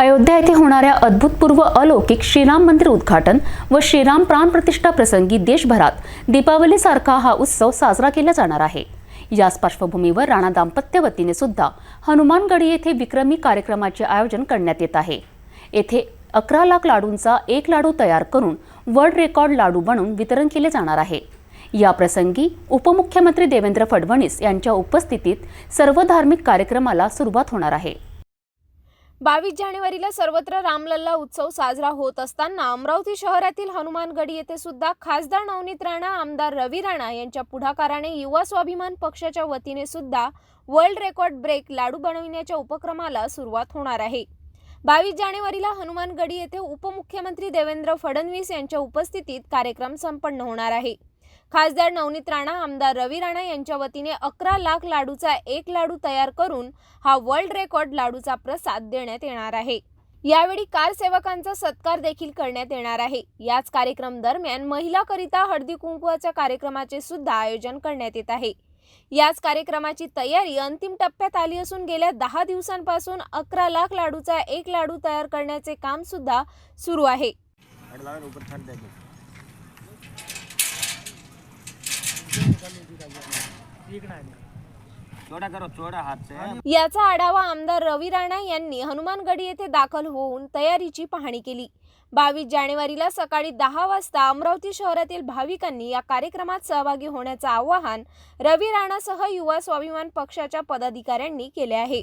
अयोध्या येथे होणाऱ्या अद्भुतपूर्व अलौकिक श्रीराम मंदिर उद्घाटन व श्रीराम प्राणप्रतिष्ठा प्रसंगी देशभरात दीपावलीसारखा हा उत्सव साजरा केला जाणार आहे. याच पार्श्वभूमीवर राणा दाम्पत्य वतीने सुद्धा हनुमानगडी येथे विक्रमी कार्यक्रमाचे आयोजन करण्यात येत आहे. येथे अकरा लाख लाडूंचा एक लाडू तयार करून वर्ल्ड रेकॉर्ड लाडू बनवून वितरण केले जाणार आहे. या प्रसंगी उपमुख्यमंत्री देवेंद्र फडणवीस यांच्या उपस्थितीत सर्व धार्मिक कार्यक्रमाला सुरुवात होणार आहे. बावीस जानेवारीला सर्वत्र रामलल्ला उत्सव साजरा होत असताना अमरावती शहरातील हनुमानगडी येथे सुद्धा खासदार नवनीत राणा आमदार रवी राणा यांच्या पुढाकाराने युवा स्वाभिमान पक्षाच्या वतीने सुद्धा वर्ल्ड रेकॉर्ड ब्रेक लाडू बनविण्याच्या उपक्रमाला सुरुवात होणार आहे. बावीस जानेवारीला हनुमानगडी येथे उपमुख्यमंत्री देवेंद्र फडणवीस यांच्या उपस्थितीत कार्यक्रम संपन्न होणार आहे. खासदार नवनीत राणा आमदार रवी राणा यांच्या वतीने अकरा लाख लाडूचा एक लाडू तयार करून हा वर्ल्ड रेकॉर्ड लाडूचा प्रसाद देण्यात येणार आहे. यावेळी कार सेवकांचा सत्कार देखील करण्यात येणार आहे. याच कार्यक्रम दरम्यान महिलाकरिता हळदी कुंकवाच्या कार्यक्रमाचे सुद्धा आयोजन करण्यात येत आहे. याच कार्यक्रमाची तयारी अंतिम टप्प्यात आली असून गेल्या दहा दिवसांपासून अकरा लाख लाडूचा एक लाडू तयार करण्याचे काम सुद्धा सुरू आहे. याचा आढावा आमदार रवी राणा यांनी हनुमानगडी येथे दाखल होऊन तयारीची पाहणी केली. बावीस जानेवारीला सकाळी दहा वाजता अमरावती शहरातील भाविकांनी या कार्यक्रमात सहभागी होण्याचं आवाहन रवी राणासह युवा स्वाभिमान पक्षाच्या पदाधिकाऱ्यांनी केले आहे.